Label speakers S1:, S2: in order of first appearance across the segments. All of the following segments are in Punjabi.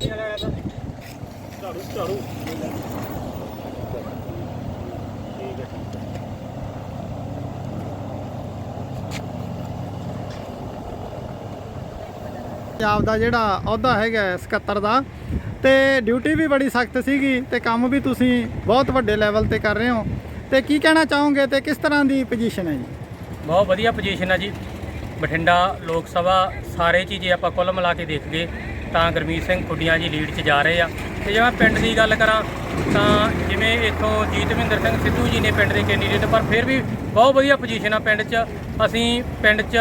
S1: ਝਾੜੂ ਝਾੜੂ ਠੀਕ ਹੈ ਠੀਕ ਹੈ
S2: ਪੰਜਾਬ ਦਾ ਜਿਹੜਾ ਅਹੁਦਾ ਹੈਗਾ ਹੈ, 77 ਦਾ ਤੇ ਡਿਊਟੀ ਵੀ ਬੜੀ ਸਖਤ ਸੀਗੀ ਤੇ ਕੰਮ ਵੀ ਤੁਸੀਂ ਬਹੁਤ ਵੱਡੇ ਲੈਵਲ ਤੇ ਕਰ ਰਹੇ ਹੋ। ਤੇ ਕੀ ਕਹਿਣਾ ਚਾਹੋਗੇ ਤੇ ਕਿਸ ਤਰ੍ਹਾਂ ਦੀ ਪੋਜੀਸ਼ਨ ਹੈ ਜੀ?
S3: ਬਹੁਤ ਵਧੀਆ ਪੋਜੀਸ਼ਨ ਹੈ ਜੀ। ਬਠਿੰਡਾ ਲੋਕ ਸਭਾ ਸਾਰੇ ਚੀਜ਼ੇ ਆਪਾਂ ਕੁੱਲ ਮਿਲਾ ਕੇ ਦੇਖ ਗਏ ਤਾਂ ਗੁਰਮੀਤ ਸਿੰਘ ਖੁੱਡੀਆਂ ਜੀ ਲੀਡ 'ਚ ਜਾ ਰਹੇ ਆ। ਤੇ ਜੇ ਮੈਂ ਪਿੰਡ ਦੀ ਗੱਲ ਕਰਾਂ, ਤਾਂ ਜਿਵੇਂ ਇੱਥੋਂ ਜੀਤਵਿੰਦਰ ਸਿੰਘ ਸਿੱਧੂ ਜੀ ਨੇ ਪਿੰਡ ਦੇ ਕੈਂਡੀਡੇਟ ਪਰ ਫਿਰ ਵੀ ਬਹੁਤ ਵਧੀਆ ਪੋਜੀਸ਼ਨ ਆ ਪਿੰਡ 'ਚ। ਅਸੀਂ ਪਿੰਡ 'ਚ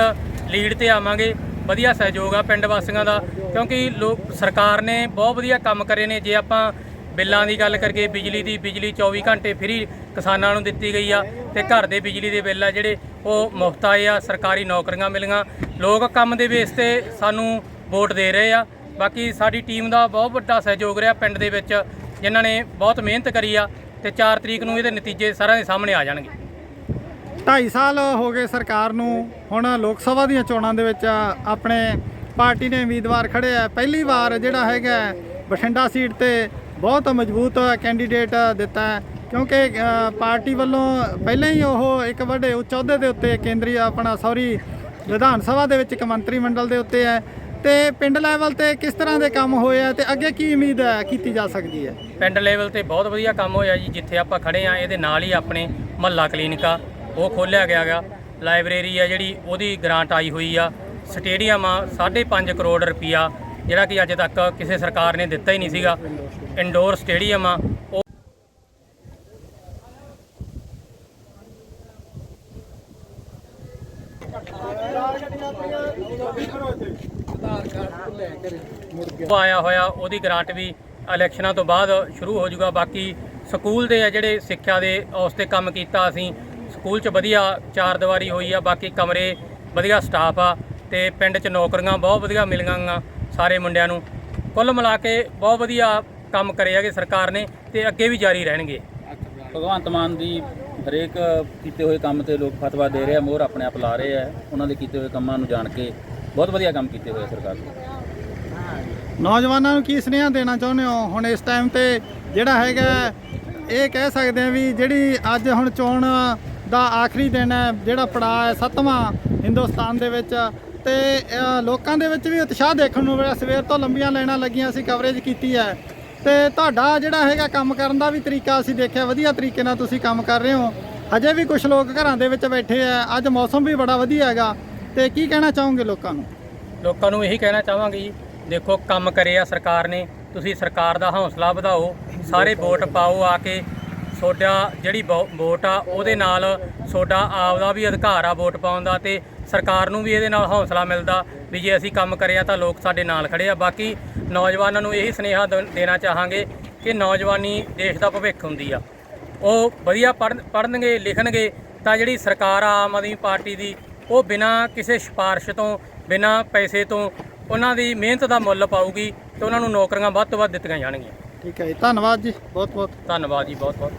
S3: ਲੀਡ ਤੇ ਆਵਾਂਗੇ। ਵਧੀਆ ਸਹਿਯੋਗ ਆ ਪਿੰਡ ਵਾਸੀਆਂ ਦਾ, ਕਿਉਂਕਿ ਲੋਕ, ਸਰਕਾਰ ਨੇ ਬਹੁਤ ਵਧੀਆ ਕੰਮ ਕਰੇ ਨੇ। ਜੇ ਆਪਾਂ ਬਿੱਲਾਂ ਦੀ ਗੱਲ ਕਰਕੇ ਬਿਜਲੀ ਦੀ, ਬਿਜਲੀ 24 ਘੰਟੇ ਫ੍ਰੀ ਕਿਸਾਨਾਂ ਨੂੰ ਦਿੱਤੀ ਗਈ ਆ ਤੇ ਘਰ ਦੇ ਬਿਜਲੀ ਦੇ ਬਿੱਲ ਆ ਜਿਹੜੇ, ਉਹ ਮੁਫਤ ਆਏ ਆ, ਸਰਕਾਰੀ ਨੌਕਰੀਆਂ ਮਿਲੀਆਂ। ਲੋਕ ਕੰਮ ਦੇ ਬੇਸ ਤੇ ਸਾਨੂੰ ਵੋਟ ਦੇ ਰਹੇ ਆ। ਬਾਕੀ ਸਾਡੀ ਟੀਮ ਦਾ ਬਹੁਤ ਵੱਡਾ ਸਹਿਯੋਗ ਰਿਹਾ ਪਿੰਡ ਦੇ ਵਿੱਚ, ਜਿਨ੍ਹਾਂ ਨੇ ਬਹੁਤ ਮਿਹਨਤ ਕਰੀ ਆ ਤੇ 4 ਤਰੀਕ ਨੂੰ ਇਹਦੇ ਨਤੀਜੇ ਸਾਰਿਆਂ ਦੇ ਸਾਹਮਣੇ ਆ ਜਾਣਗੇ।
S2: 2.5 ਸਾਲ ਹੋ ਗਏ ਸਰਕਾਰ ਨੂੰ, ਹੁਣ ਲੋਕ ਸਭਾ ਦੀਆਂ ਚੋਣਾਂ ਦੇ ਵਿੱਚ ਆਪਣੇ ਪਾਰਟੀ ਨੇ ਉਮੀਦਵਾਰ ਖੜੇ ਆ। ਪਹਿਲੀ ਵਾਰ ਜਿਹੜਾ ਹੈਗਾ ਬਠਿੰਡਾ ਸੀਟ ਤੇ ਬਹੁਤ ਮਜ਼ਬੂਤ ਕੈਂਡੀਡੇਟ ਦਿੱਤਾ ਕਿਉਂਕਿ ਪਾਰਟੀ ਵੱਲੋਂ ਪਹਿਲਾਂ ਹੀ ਉਹ ਇੱਕ ਵੱਡੇ ਉੱਚ ਅਹੁਦੇ ਦੇ ਉੱਤੇ ਕੇਂਦਰੀ ਆਪਣਾ ਸੌਰੀ ਵਿਧਾਨ ਸਭਾ ਦੇ ਵਿੱਚ ਇੱਕ ਮੰਤਰੀ ਮੰਡਲ ਦੇ ਉੱਤੇ ਹੈ। ਤੇ ਪਿੰਡ ਲੈਵਲ ਤੇ ਕਿਸ ਤਰ੍ਹਾਂ ਦੇ ਕੰਮ ਹੋਏ ਆ ਤੇ ਅੱਗੇ ਕੀ ਉਮੀਦ ਹੈ ਕੀਤੀ ਜਾ ਸਕਦੀ ਹੈ?
S3: ਪਿੰਡ ਲੈਵਲ ਤੇ ਬਹੁਤ ਵਧੀਆ ਕੰਮ ਹੋਇਆ ਜੀ, ਜਿੱਥੇ ਆਪਾਂ ਖੜੇ ਆ ਇਹਦੇ ਨਾਲ ਹੀ ਆਪਣੇ ਮਹੱਲਾ ਕਲੀਨਿਕ ਆ, ਉਹ ਖੋਲ੍ਹਿਆ ਗਿਆ ਗਾ। ਲਾਇਬ੍ਰੇਰੀ ਆ ਜਿਹੜੀ, ਉਹਦੀ ਗ੍ਰਾਂਟ ਆਈ ਹੋਈ ਆ। ਸਟੇਡੀਅਮ ਆ 5.5 ਕਰੋੜ ਰੁਪਈਆ, ਜਿਹੜਾ ਕਿ ਅੱਜ ਤੱਕ ਕਿਸੇ ਸਰਕਾਰ ਨੇ ਦਿੱਤਾ ਹੀ ਨਹੀਂ ਸੀਗਾ। ਇੰਡੋਰ ਸਟੇਡੀਅਮ ਆ, ਉਹ ਆਇਆ ਹੋਇਆ, ਉਹਦੀ ਗ੍ਰਾਂਟ ਵੀ ਇਲੈਕਸ਼ਨਾਂ ਤੋਂ ਬਾਅਦ ਸ਼ੁਰੂ ਹੋ ਜਾਊਗਾ। ਬਾਕੀ ਸਕੂਲ ਦੇ ਆ ਜਿਹੜੇ ਸਿੱਖਿਆ ਦੇ, ਉਸ ਤੇ ਕੰਮ ਕੀਤਾ ਅਸੀਂ। ਸਕੂਲ 'ਚ ਵਧੀਆ ਚਾਰ ਦੀਵਾਰੀ ਹੋਈ ਆ, ਬਾਕੀ ਕਮਰੇ ਵਧੀਆ ਸਟਾਫ ਆ ਤੇ ਪਿੰਡ 'ਚ ਨੌਕਰੀਆਂ ਬਹੁਤ ਵਧੀਆ ਮਿਲੀਆਂ ਗਾ ਸਾਰੇ ਮੁੰਡਿਆਂ ਨੂੰ। ਕੁੱਲ ਮਿਲਾ ਕੇ ਬਹੁਤ ਵਧੀਆ ਕੰਮ ਕਰੇ ਹੈਗੇ ਸਰਕਾਰ ਨੇ ਤੇ ਅੱਗੇ ਵੀ ਜਾਰੀ ਰਹਿਣਗੇ।
S4: ਭਗਵੰਤ ਮਾਨ ਦੀ ਹਰੇਕ ਕੀਤੇ ਹੋਏ ਕੰਮ ਤੇ ਲੋਕ ਫਤਵਾ ਦੇ ਰਹੇ ਆ, ਮੋਹਰ ਆਪਣੇ ਆਪ ਲਾ ਰਹੇ ਆ। ਉਹਨਾਂ ਦੇ ਕੀਤੇ ਹੋਏ ਕੰਮਾਂ ਨੂੰ ਜਾਣ ਕੇ ਬਹੁਤ ਵਧੀਆ ਕੰਮ ਕੀਤੇ ਹੋਏ ਆ ਸਰਕਾਰ ਨੇ।
S2: ਨੌਜਵਾਨਾਂ ਨੂੰ ਕੀ ਸੁਨੇਹਾ ਦੇਣਾ ਚਾਹੁੰਦੇ ਹੋ? ਹੁਣ ਇਸ ਟਾਈਮ ਤੇ ਜਿਹੜਾ ਹੈਗਾ ਇਹ ਕਹਿ ਸਕਦੇ ਆ ਵੀ ਜਿਹੜੀ ਅੱਜ ਹੁਣ ਚੋਣ ਦਾ ਆਖਰੀ ਦਿਨ ਹੈ ਜਿਹੜਾ ਪੜਾਅ ਹੈ ਸੱਤਵਾਂ ਹਿੰਦੁਸਤਾਨ ਦੇ ਵਿੱਚ ਤੇ ਅ, ਲੋਕਾਂ ਦੇ ਵਿੱਚ ਵੀ ਉਤਸ਼ਾਹ ਦੇਖਣ ਨੂੰ ਮਿਲਿਆ। ਸਵੇਰ ਤੋਂ ਲੰਬੀਆਂ ਲਾਈਨਾਂ ਲੱਗੀਆਂ ਸੀ ਕਵਰੇਜ ਕੀਤੀ ਹੈ। ਤੇ ਤੁਹਾਡਾ ਜਿਹੜਾ ਹੈਗਾ ਕੰਮ ਕਰਨ ਦਾ ਵੀ ਤਰੀਕਾ ਅਸੀਂ ਦੇਖਿਆ ਵਧੀਆ ਤਰੀਕੇ ਨਾਲ ਤੁਸੀਂ ਕੰਮ ਕਰ ਰਹੇ ਹੋ। ਅਜੇ ਵੀ ਕੁਝ ਲੋਕ ਘਰਾਂ ਦੇ ਵਿੱਚ ਬੈਠੇ ਆ। ਅੱਜ ਮੌਸਮ ਵੀ ਬੜਾ ਵਧੀਆ ਹੈਗਾ। ਤੇ ਕੀ ਕਹਿਣਾ ਚਾਹੋਗੇ ਲੋਕਾਂ ਨੂੰ?
S3: ਲੋਕਾਂ ਨੂੰ ਇਹੀ ਕਹਿਣਾ ਚਾਹਾਂਗੇ ਜੀ, ਦੇਖੋ ਕੰਮ ਕਰੇ ਆ ਸਰਕਾਰ ਨੇ, ਤੁਸੀਂ ਸਰਕਾਰ ਦਾ ਹੌਸਲਾ ਵਧਾਓ, ਸਾਰੇ ਵੋਟ ਪਾਓ ਆ ਕੇ, ਤੁਹਾਡਾ ਜਿਹੜੀ ਵੋ- ਵੋਟ ਆ, ਉਹਦੇ ਨਾਲ ਤੁਹਾਡਾ ਆਪਦਾ ਵੀ ਅਧਿਕਾਰ ਆ ਵੋਟ ਪਾਉਣ ਦਾ ਤੇ ਸਰਕਾਰ ਨੂੰ ਵੀ ਇਹਦੇ ਨਾਲ ਹੌਸਲਾ ਮਿਲਦਾ ਵੀ ਜੇ ਅਸੀਂ ਕੰਮ ਕਰਿਆ ਤਾਂ ਲੋਕ ਸਾਡੇ ਨਾਲ ਖੜੇ ਆ। ਬਾਕੀ ਨੌਜਵਾਨਾਂ ਨੂੰ ਇਹੀ ਸੁਨੇਹਾ ਦ- ਦੇਣਾ ਚਾਹਾਂਗੇ ਕਿ ਨੌਜਵਾਨੀ ਦੇਸ਼ ਦਾ ਭਵਿੱਖ ਹੁੰਦੀ ਆ। ਉਹ ਵਧੀਆ ਪੜ੍ਹਨ, ਪੜ੍ਹਨਗੇ, ਲਿਖਣਗੇ ਤਾਂ ਜਿਹੜੀ ਸਰਕਾਰ ਆ, ਆਮ ਆਦਮੀ ਪਾਰਟੀ ਦੀ ਉਹ ਬਿਨਾਂ ਕਿਸੇ ਸਿਫਾਰਿਸ਼ ਤੋਂ ਬਿਨਾਂ ਪੈਸੇ ਤੋਂ ਉਹਨਾਂ ਦੀ ਮਿਹਨਤ ਦਾ ਮੁੱਲ ਪਾਊਗੀ ਤੇ ਉਹਨਾਂ ਨੂੰ ਨੌਕਰੀਆਂ ਵੱਧ ਤੋਂ ਵੱਧ ਦਿੱਤੀਆਂ ਜਾਣਗੀਆਂ।
S2: ਠੀਕ ਹੈ ਜੀ ਧੰਨਵਾਦ ਜੀ ਬਹੁਤ ਬਹੁਤ।
S3: ਧੰਨਵਾਦ ਜੀ ਬਹੁਤ ਬਹੁਤ।